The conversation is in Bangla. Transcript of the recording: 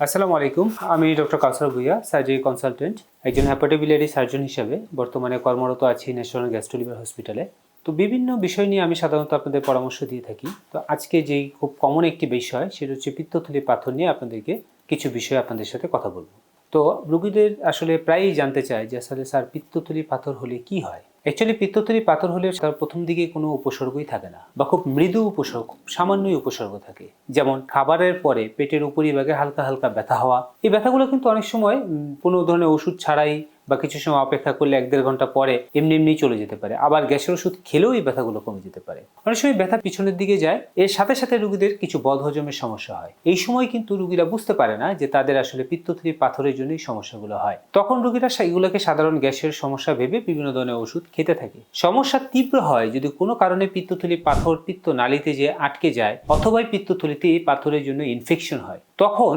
আসসালামু আলাইকুম, আমি doctor Kausar Bhuiyan surgery consultant একজন হ্যাপাটোবিলারি সার্জন হিসেবে বর্তমানে কর্মরত আছি ন্যাশনাল গ্যাস্ট্রোলিভার হসপিটালে তো বিভিন্ন বিষয় নিয়ে আমি সাধারণত আপনাদের পরামর্শ দিয়ে থাকি। তো আজকে যেই খুব কমন একটি বিষয়, সেটা হচ্ছে পিত্তথলি পাথর নিয়ে আপনাদেরকে কিছু বিষয় আপনাদের সাথে কথা বলব। তো রুগীদের আসলে প্রায়ই জানতে চায় যে আসলে স্যার, পিত্তথলি পাথর হলে কি হয়? অ্যাকচুয়ালি পিত্তথলি পাথর হলে তার প্রথম দিকে কোনো উপসর্গই থাকে না, বা খুব মৃদু উপসর্গ সামান্যই উপসর্গ থাকে। যেমন খাবারের পরে পেটের উপরিভাগে হালকা হালকা ব্যথা হওয়া। এই ব্যথাগুলো কিন্তু অনেক সময় কোনো ধরনের ওষুধ ছাড়াই বা কিছু সময় অপেক্ষা করলে এক দেড় ঘণ্টা পরে এমনি এমনি চলে যেতে পারে। আবার গ্যাসের ওষুধ খেলেও এই ব্যথাগুলো কমে যেতে পারে। অনেক সময় ব্যথা পিছনের দিকে যায়, এর সাথে সাথে রুগীদের কিছু বদহজমের সমস্যা হয়। এই সময় কিন্তু রুগীরা বুঝতে পারে না যে তাদের আসলে পিত্তথলি পাথরের জন্যই সমস্যাগুলো হয়। তখন রুগীরা এগুলোকে সাধারণ গ্যাসের সমস্যা ভেবে বিভিন্ন ধরনের ওষুধ খেতে থাকে। সমস্যা তীব্র হয় যদি কোনো কারণে পিত্তথলি পাথর পিত্ত নালীতে যে আটকে যায় অথবা এই পিত্তথলিতে এই পাথরের জন্য ইনফেকশন হয়, তখন